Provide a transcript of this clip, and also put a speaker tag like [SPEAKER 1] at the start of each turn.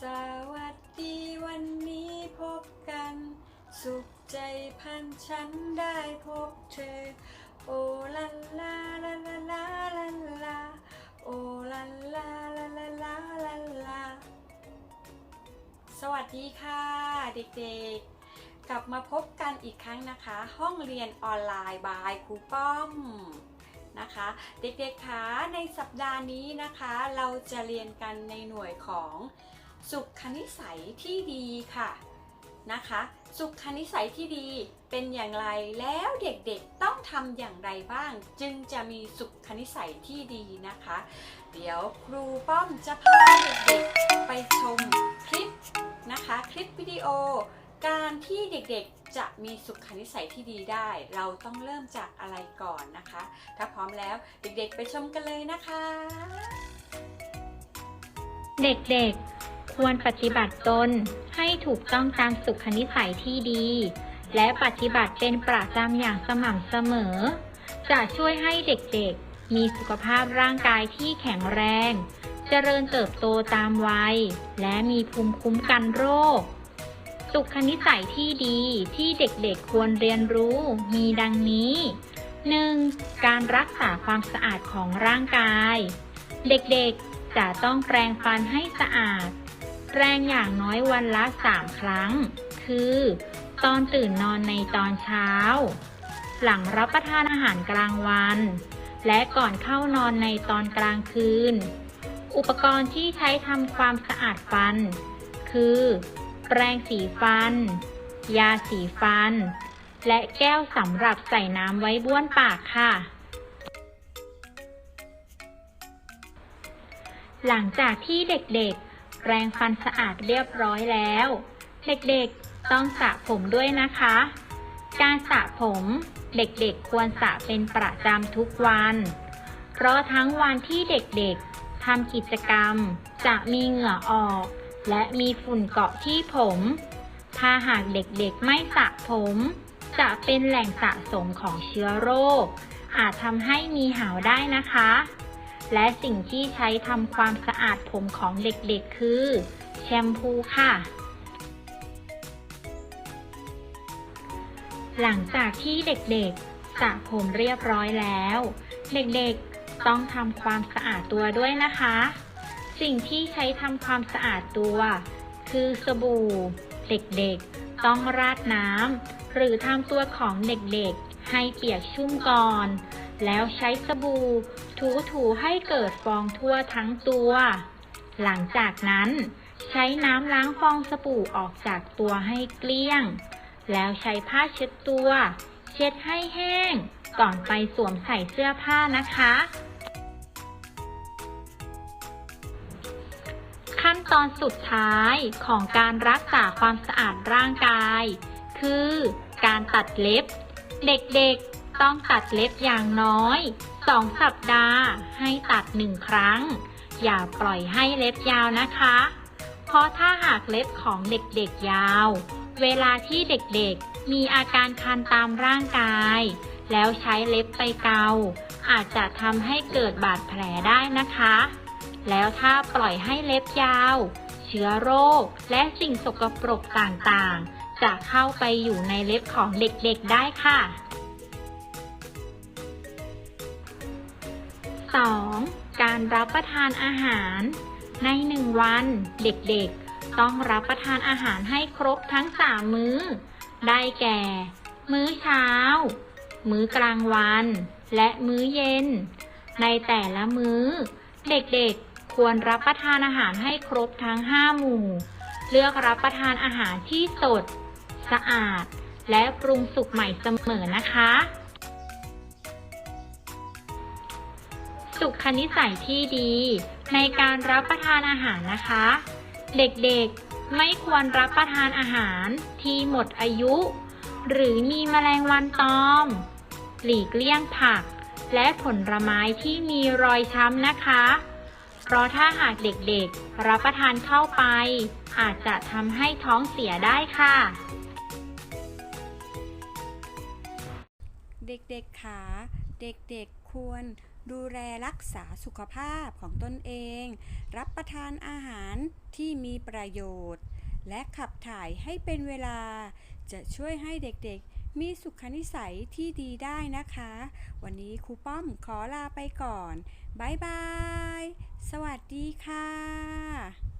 [SPEAKER 1] สวัสดีวันนี้พบกัน สุขใจพันฉันได้พบเธอ โอลาลาลาลาลาลาลาโอลาลาลาลาลาลาลาสวัสดีค่ะเด็กๆ กลับมาพบกันอีกครั้งนะคะ ห้องเรียนออนไลน์บายครูป้อมนะคะ เด็กๆคะในสัปดาห์นี้นะคะ เราจะเรียนกันในหน่วยของสุขนิสัยที่ดีค่ะ นะคะ สุขนิสัยที่ดีเป็นอย่างไรแล้วเด็กๆต้องทำอย่างไรบ้าง จึงจะมีสุขนิสัยที่ดีนะคะ เดี๋ยวครูป้อมจะพาเด็กๆไปชมคลิปนะคะ คลิปวิดีโอ การที่เด็กๆจะมีสุขนิสัยที่ดีได้ เราต้องเริ่มจากอะไรก่อนนะคะ ถ้าพร้อมแล้วเด็กๆไปชมกันเลยนะคะ
[SPEAKER 2] เด็กๆ ควรปฏิบัติตนให้ถูกต้องตามสุขนิสัยที่ดี และปฏิบัติเป็นประจำอย่างสม่ำเสมอ จะช่วยให้เด็กๆ มีสุขภาพร่างกายที่แข็งแรง เจริญเติบโตตามวัย และมีภูมิคุ้มกันโรค สุขนิสัยที่ดีที่เด็กๆควรเรียนรู้มีดังนี้ 1. การรักษาความสะอาดของร่างกาย เด็กๆจะต้องแปรงฟันให้สะอาด แรงอย่างน้อยวันละ 3 ครั้ง คือ ตอนตื่นนอนในตอนเช้า หลังรับประทานอาหารกลางวัน และก่อนเข้านอนในตอนกลางคืน อุปกรณ์ที่ใช้ทำความสะอาดฟัน คือ แปรงสีฟัน ยาสีฟัน และแก้วสำหรับใส่น้ำไว้บ้วนปากค่ะหลังจากที่เด็กๆ แปรงฟันสะอาดเรียบร้อยแล้ว เด็กๆต้องสระผมด้วยนะคะ การสระผมเด็กๆควรสระเป็นประจำทุกวัน เพราะทั้งวันที่เด็กๆทำกิจกรรม จะมีเหงื่อออก และมีฝุ่นเกาะที่ผม ถ้าหากเด็กๆไม่สระผม จะเป็นแหล่งสะสมของเชื้อโรค อาจทำให้มีหาวได้นะคะ และสิ่งที่ใช้ทำความสะอาดผมของเด็กๆ คือ แชมพูค่ะ หลังจากที่เด็กๆสระผมเรียบร้อยแล้ว เด็กๆต้องทำความสะอาดตัวด้วยนะคะ สิ่งที่ใช้ทำความสะอาดตัว คือสบู่ เด็กๆ ต้องราดน้ำหรือทำตัวของเด็กๆ ให้เปียกชุ่มก่อน แล้วใช้สบู่ถูๆให้เกิดฟองทั่วทั้งตัว หลังจากนั้น ใช้น้ำล้างฟองสบู่ออกจากตัวให้เกลี้ยง แล้วใช้ผ้าเช็ดตัว เช็ดให้แห้ง ก่อนไปสวมใส่เสื้อผ้านะคะ ขั้นตอนสุดท้ายของการรักษาความสะอาดร่างกาย คือการตัดเล็บ เด็กๆ ต้องตัดเล็บอย่างน้อย 2 สัปดาห์ให้ตัด 1 ครั้ง อย่าปล่อยให้เล็บยาวนะคะ เพราะถ้าหากเล็บของเด็กๆยาว เวลาที่เด็กๆ มีอาการคันตามร่างกาย แล้วใช้เล็บไปเกา อาจจะทำให้เกิดบาดแผลได้นะคะ แล้วถ้าปล่อยให้เล็บยาว เชื้อโรคและสิ่งสกปรกต่างๆ จะเข้าไปอยู่ในเล็บของเด็กๆได้ค่ะ 2. การรับประทานอาหาร ในหนึ่งวันเด็กๆ ต้องรับประทานอาหารให้ครบทั้ง 3 มื้อ ได้แก่ มื้อเช้า มื้อกลางวัน และมื้อเย็น ในแต่ละมื้อ เด็กๆ ควรรับประทานอาหารให้ครบทั้ง 5 หมู่ เลือกรับประทานอาหารที่สด สะอาด และปรุงสุกใหม่เสมอนะคะ สุขนิสัยที่ดี ในการรับประทานอาหารนะคะ เด็กๆไม่ควรรับประทานอาหารที่หมดอายุ หรือมีแมลงวันตอม หลีกเลี่ยงผัก และผลไม้ที่มีรอยช้ำนะคะ เพราะถ้าหากเด็กๆรับประทานเข้าไป อาจจะทำให้ท้องเสียได้ค่ะ
[SPEAKER 1] เด็กๆขาเด็กๆควร ดูแลรักษาสุขภาพของตนเอง รับประทานอาหารที่มีประโยชน์ และขับถ่ายให้เป็นเวลา จะช่วยให้เด็กๆ มีสุขนิสัยที่ดีได้นะคะ วันนี้ครูป้อมขอลาไปก่อน บ๊ายบาย สวัสดีค่ะ